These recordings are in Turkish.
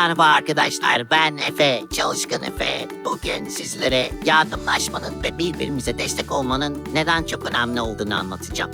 Merhaba arkadaşlar ben Efe, Çalışkan Efe. Bugün sizlere yardımlaşmanın ve birbirimize destek olmanın neden çok önemli olduğunu anlatacağım.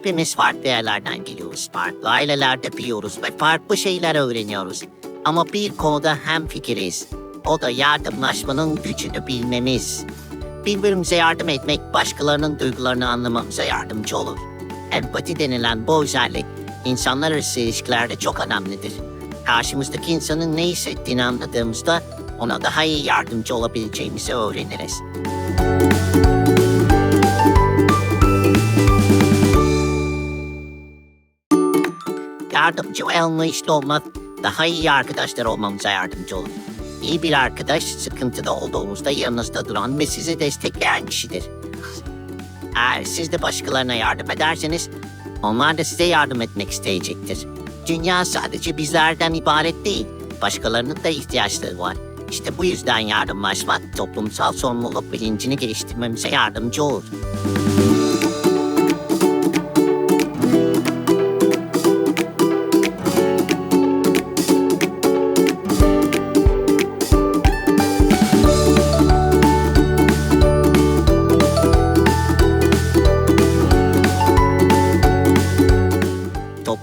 Hepimiz farklı yerlerden geliyoruz, farklı ailelerde büyüyoruz ve farklı şeyler öğreniyoruz. Ama bir konuda hemfikiriz. O da yardımlaşmanın gücünü bilmemiz. Birbirimize yardım etmek başkalarının duygularını anlamamıza yardımcı olur. Empati denilen bu özellik insanlar arası ilişkilerde çok önemlidir. Karşımızdaki insanın ne hissettiğini anladığımızda ona daha iyi yardımcı olabileceğimizi öğreniriz. Yardımcı ve anlayışlı olmak daha iyi arkadaşlar olmamıza yardımcı olur. İyi bir arkadaş sıkıntıda olduğumuzda yanınızda duran ve sizi destekleyen kişidir. Eğer siz de başkalarına yardım ederseniz onlar da size yardım etmek isteyecektir. Dünya sadece bizlerden ibaret değil, başkalarının da ihtiyaçları var. İşte bu yüzden yardımlaşmak toplumsal sorumluluk bilincini geliştirmemize yardımcı olur.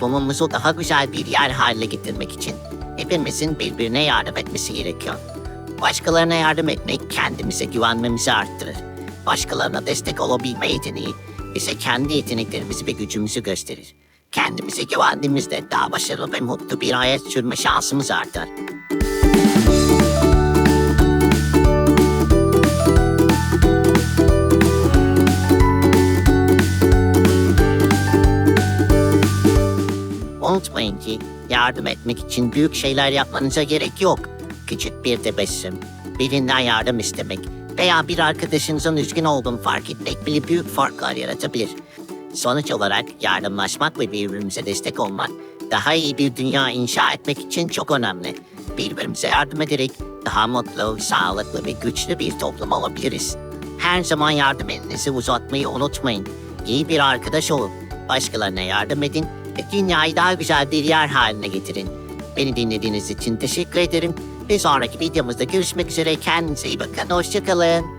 Toplumumuzu daha güzel bir yer haline getirmek için hepimizin birbirine yardım etmesi gerekiyor. Başkalarına yardım etmek kendimize güvenmemizi arttırır. Başkalarına destek olabilme yeteneği bize kendi yeteneklerimizi ve gücümüzü gösterir. Kendimize güvendiğimizde daha başarılı ve mutlu bir hayat sürme şansımız artar. Unutmayın ki yardım etmek için büyük şeyler yapmanıza gerek yok. Küçük bir tebessüm, birinden yardım istemek veya bir arkadaşınızın üzgün olduğunu fark etmek bile büyük farklar yaratabilir. Sonuç olarak yardımlaşmak ve birbirimize destek olmak daha iyi bir dünya inşa etmek için çok önemli. Birbirimize yardım ederek daha mutlu, sağlıklı ve güçlü bir toplum olabiliriz. Her zaman yardım elinizi uzatmayı unutmayın. İyi bir arkadaş olun. Başkalarına yardım edin dünyayı daha güzel bir yer haline getirin. Beni dinlediğiniz için teşekkür ederim. Bir sonraki videomuzda görüşmek üzere. Kendinize iyi bakın. Hoşçakalın.